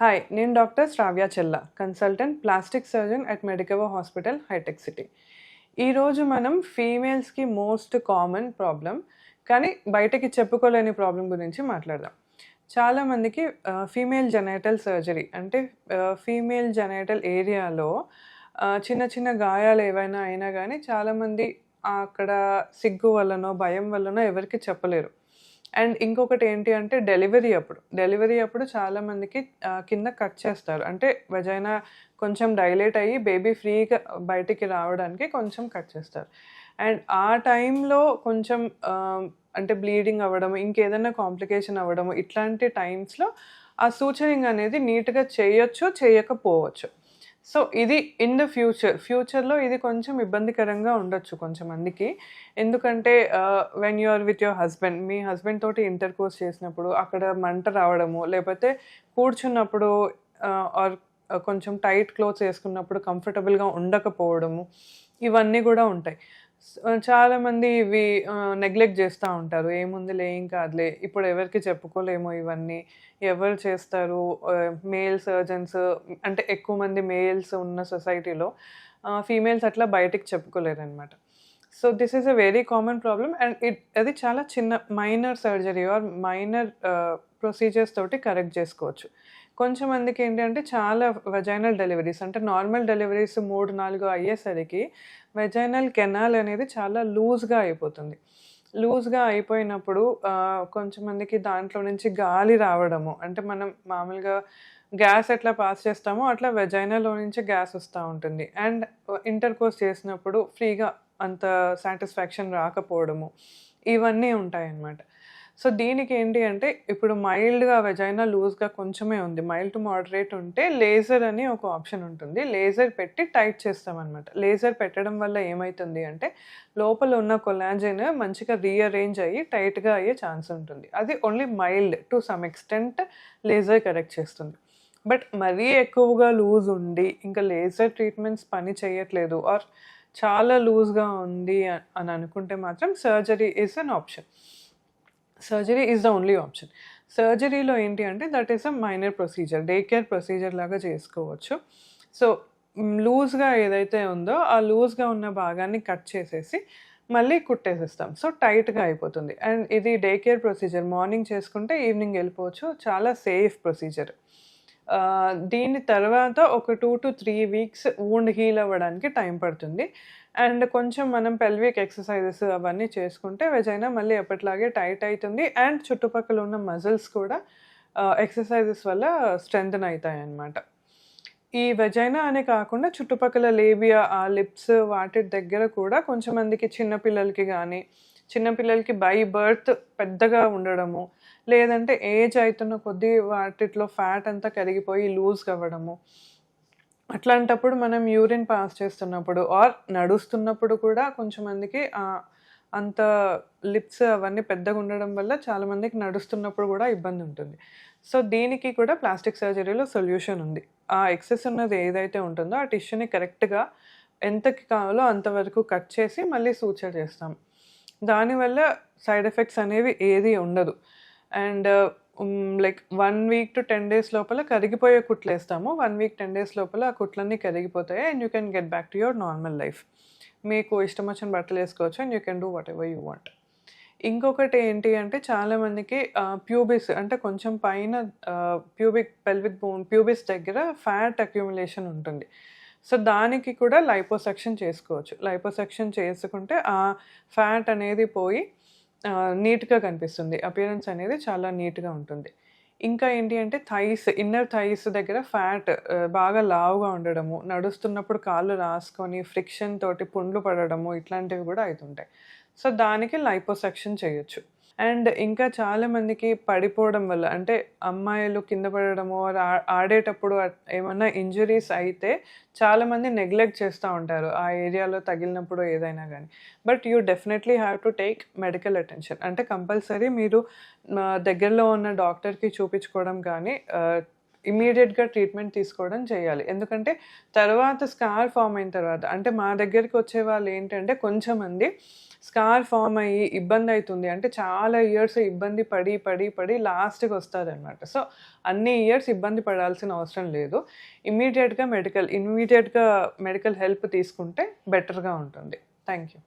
Hi నేను doctor శ్రావ్య చెల్ల consultant plastic surgeon at Medicover hospital Hitech City ఈరోజు మనం ఫీమేల్స్కి మోస్ట్ కామన్ ప్రాబ్లం కానీ బయటకి చెప్పుకోలేని ప్రాబ్లం గురించి మాట్లాడదాం. చాలామందికి ఫీమేల్ జెనైటల్ సర్జరీ అంటే ఫీమేల్ జెనైటల్ ఏరియాలో చిన్న చిన్న గాయాలు ఏవైనా అయినా కానీ చాలామంది అక్కడ సిగ్గు వల్లనో భయం వల్లనో ఎవరికి చెప్పలేరు. అండ్ ఇంకొకటి ఏంటి అంటే డెలివరీ అప్పుడు. డెలివరీ అప్పుడు చాలామందికి కింద కట్ చేస్తారు. అంటే వెజైనా కొంచెం డైలేట్ అయ్యి బేబీ ఫ్రీగా బయటికి రావడానికి కొంచెం కట్ చేస్తారు. అండ్ ఆ టైంలో కొంచెం అంటే బ్లీడింగ్ అవ్వడం ఇంకేదైనా కాంప్లికేషన్ అవ్వడము ఇట్లాంటి టైమ్స్లో ఆ సూచరింగ్ అనేది నీట్గా చేయొచ్చు చేయకపోవచ్చు. సో ఇది ఇన్ ద ఫ్యూచర్ ఫ్యూచర్లో ఇది కొంచెం ఇబ్బందికరంగా ఉండొచ్చు కొంచెం మందికి ఎందుకంటే when you are with your husband మీ హస్బెండ్ తోటి ఇంటర్ కోర్స్ చేసినప్పుడు అక్కడ మంట రావడము లేకపోతే కూర్చున్నప్పుడు ఆర్ కొంచెం టైట్ క్లోత్స్ వేసుకున్నప్పుడు కంఫర్టబుల్గా ఉండకపోవడము ఇవన్నీ కూడా ఉంటాయి. చాలా చాలామంది ఇవి నెగ్లెక్ట్ చేస్తూ ఉంటారు. ఏముందిలే ఏం కాదులే ఇప్పుడు ఎవరికి చెప్పుకోలేము ఇవన్నీ. ఎవరు చేస్తారు? మేల్ సర్జన్స్ అంటే ఎక్కువ మంది మేల్స్ ఉన్న సొసైటీలో ఫీమేల్స్ అట్లా బయటికి చెప్పుకోలేరు అనమాట so this is a very common problem and it అది చాలా చిన్న minor surgery or minor procedures తోటి కరెక్ట్ చేసుకోవచ్చు. కొంచెం మందికి ఏంటంటే చాలా వెజైనల్ డెలివరీస్ అంటే నార్మల్ డెలివరీస్ మూడు నాలుగు అయ్యేసరికి వెజైనల్ కెనాల్ అనేది చాలా లూజ్గా అయిపోతుంది. లూజ్గా అయిపోయినప్పుడు uh, కొంచెం మందికి దాంట్లో నుంచి గాలి రావడము అంటే మనం మామూలుగా గ్యాస్ ఎట్లా పాస్ చేస్తామో అట్లా వెజైనాలో నుంచి గ్యాస్ వస్తూ ఉంటుంది. అండ్ ఇంటర్ కోర్స్ చేసినప్పుడు ఫ్రీగా అంత సాటిస్ఫాక్షన్ రాకపోవడము ఇవన్నీ ఉంటాయి అన్నమాట సో దీనికి ఏంటి అంటే ఇప్పుడు మైల్డ్గా వెజైనా లూజ్గా కొంచెమే ఉంది. మైల్డ్ టు మోడరేట్ ఉంటే లేజర్ అని ఒక ఆప్షన్ ఉంటుంది. లేజర్ పెట్టి టైట్ చేస్తామన్నమాట. లేజర్ పెట్టడం వల్ల ఏమవుతుంది అంటే లోపల ఉన్న కొలాజన్ మంచిగా రీఅరేంజ్ అయ్యి టైట్గా అయ్యే ఛాన్స్ ఉంటుంది. అది only mild to some extent laser correct చేస్తుంది. బట్ మరీ ఎక్కువగా లూజ్ ఉండి ఇంకా లేజర్ ట్రీట్మెంట్స్ పని చేయట్లేదు ఆర్ చాలా లూజ్గా ఉంది అని అనుకుంటే మాత్రం surgery is an option surgery is the only option సర్జరీలో ఏంటి అంటే that is a minor procedure day care procedure లాగా చేసుకోవచ్చు. సో లూజ్గా ఏదైతే ఉందో ఆ లూజ్గా ఉన్న భాగాన్ని కట్ చేసేసి మళ్ళీ కుట్టేసేస్తాం. సో టైట్గా అయిపోతుంది. అండ్ ఇది డే కేర్ ప్రొసీజర్ మార్నింగ్ చేసుకుంటే ఈవినింగ్ వెళ్ళిపోవచ్చు. చాలా సేఫ్ ప్రొసీజర్ దీని తర్వాత ఒక two to three weeks wound heal అవ్వడానికి టైం పడుతుంది. అండ్ కొంచెం మనం పెల్విక్ ఎక్సర్సైజెస్ అవన్నీ చేసుకుంటే వెజైనా మళ్ళీ ఎప్పటిలాగే టైట్ అవుతుంది అండ్ చుట్టుపక్కల ఉన్న మజిల్స్ కూడా ఎక్సర్సైజెస్ వల్ల స్ట్రెంగ్తన్ అవుతాయి అన్నమాట ఈ వెజైనా అనే కాకుండా చుట్టుపక్కల లేబియా ఆ లిప్స్ వాటి దగ్గర కూడా కొంచెం మందికి చిన్నపిల్లలకి కానీ చిన్నపిల్లలకి బై బర్త్ పెద్దగా ఉండడము లేదంటే ఏజ్ అవుతున్న కొద్దీ వాటిలో ఫ్యాట్ అంతా కరిగిపోయి లూజ్ అవ్వడము. అట్లాంటప్పుడు మనం యూరిన్ పాస్ చేస్తున్నప్పుడు ఆర్ నడుస్తున్నప్పుడు కూడా కొంచెం మందికి అంత లిప్స్ అవన్నీ పెద్దగా ఉండడం వల్ల చాలామందికి నడుస్తున్నప్పుడు కూడా ఇబ్బంది ఉంటుంది. సో దీనికి కూడా ప్లాస్టిక్ సర్జరీలో సొల్యూషన్ ఉంది. ఆ ఎక్సెస్ ఉన్నది ఏదైతే ఉంటుందో ఆ టిష్యూని కరెక్ట్గా ఎంతకి కావాలో అంతవరకు కట్ చేసి మళ్ళీ సూచర్ చేస్తాం. దానివల్ల సైడ్ ఎఫెక్ట్స్ అనేవి ఏది ఉండదు. And like one week to ten days లోపల కరిగిపోయే కుట్లు వేస్తాము. వన్ వీక్ టెన్ డేస్ లోపల ఆ కుట్లన్నీ కరిగిపోతాయి and you can get back to your normal life. మీకు ఇష్టం వచ్చిన బట్టలు వేసుకోవచ్చు and you can do whatever you want. ఇంకొకటి ఏంటి అంటే చాలామందికి ప్యూబిస్ అంటే కొంచెం పైన ప్యూబిక్ పెల్విక్ బోన్ ప్యూబిస్ దగ్గర ఫ్యాట్ అక్యుములేషన్ ఉంటుంది. సో దానికి కూడా లైపోసెక్షన్ చేసుకోవచ్చు. లైపోసెక్షన్ చేసుకుంటే ఆ ఫ్యాట్ అనేది పోయి నీట్గా కనిపిస్తుంది. అపియరెన్స్ అనేది చాలా నీట్గా ఉంటుంది. ఇంకా ఏంటి అంటే థైస్ ఇన్నర్ థైస్ దగ్గర ఫ్యాట్ బాగా లావుగా ఉండడము నడుస్తున్నప్పుడు కాళ్ళు రాసుకొని ఫ్రిక్షన్ తోటి పుండ్లు పడడము ఇట్లాంటివి కూడా అవుతుంటాయి సో దానికి లైపోసెక్షన్ చేయొచ్చు. అండ్ ఇంకా చాలా మందికి పడిపోవడం వల్ల అంటే అమ్మాయిలు కింద పడడము ఆడేటప్పుడు ఏమన్నా ఇంజరీస్ అయితే చాలా మంది నెగ్లెక్ట్ చేస్తూ ఉంటారు ఆ ఏరియాలో తగిలినప్పుడు ఏదైనా కానీ but you definitely have to take medical attention. అంటే కంపల్సరీ మీరు దగ్గరలో ఉన్న డాక్టర్కి చూపించుకోవడం కానీ ఇమీడియట్గా ట్రీట్మెంట్ తీసుకోవడం చేయాలి. ఎందుకంటే తర్వాత స్కార్ ఫామ్ అయిన తర్వాత అంటే మా దగ్గరికి వచ్చే వాళ్ళు ఏంటంటే కొంచెం మంది స్కార్ ఫామ్ అయ్యి ఇబ్బంది అవుతుంది అంటే చాలా ఇయర్స్ ఇబ్బంది పడి పడి పడి లాస్ట్కి వస్తుందన్నమాట సో అన్ని ఇయర్స్ ఇబ్బంది పడాల్సిన అవసరం లేదు. ఇమీడియట్గా మెడికల్ ఇమీడియట్గా మెడికల్ హెల్ప్ తీసుకుంటే బెటర్గా ఉంటుంది. Thank you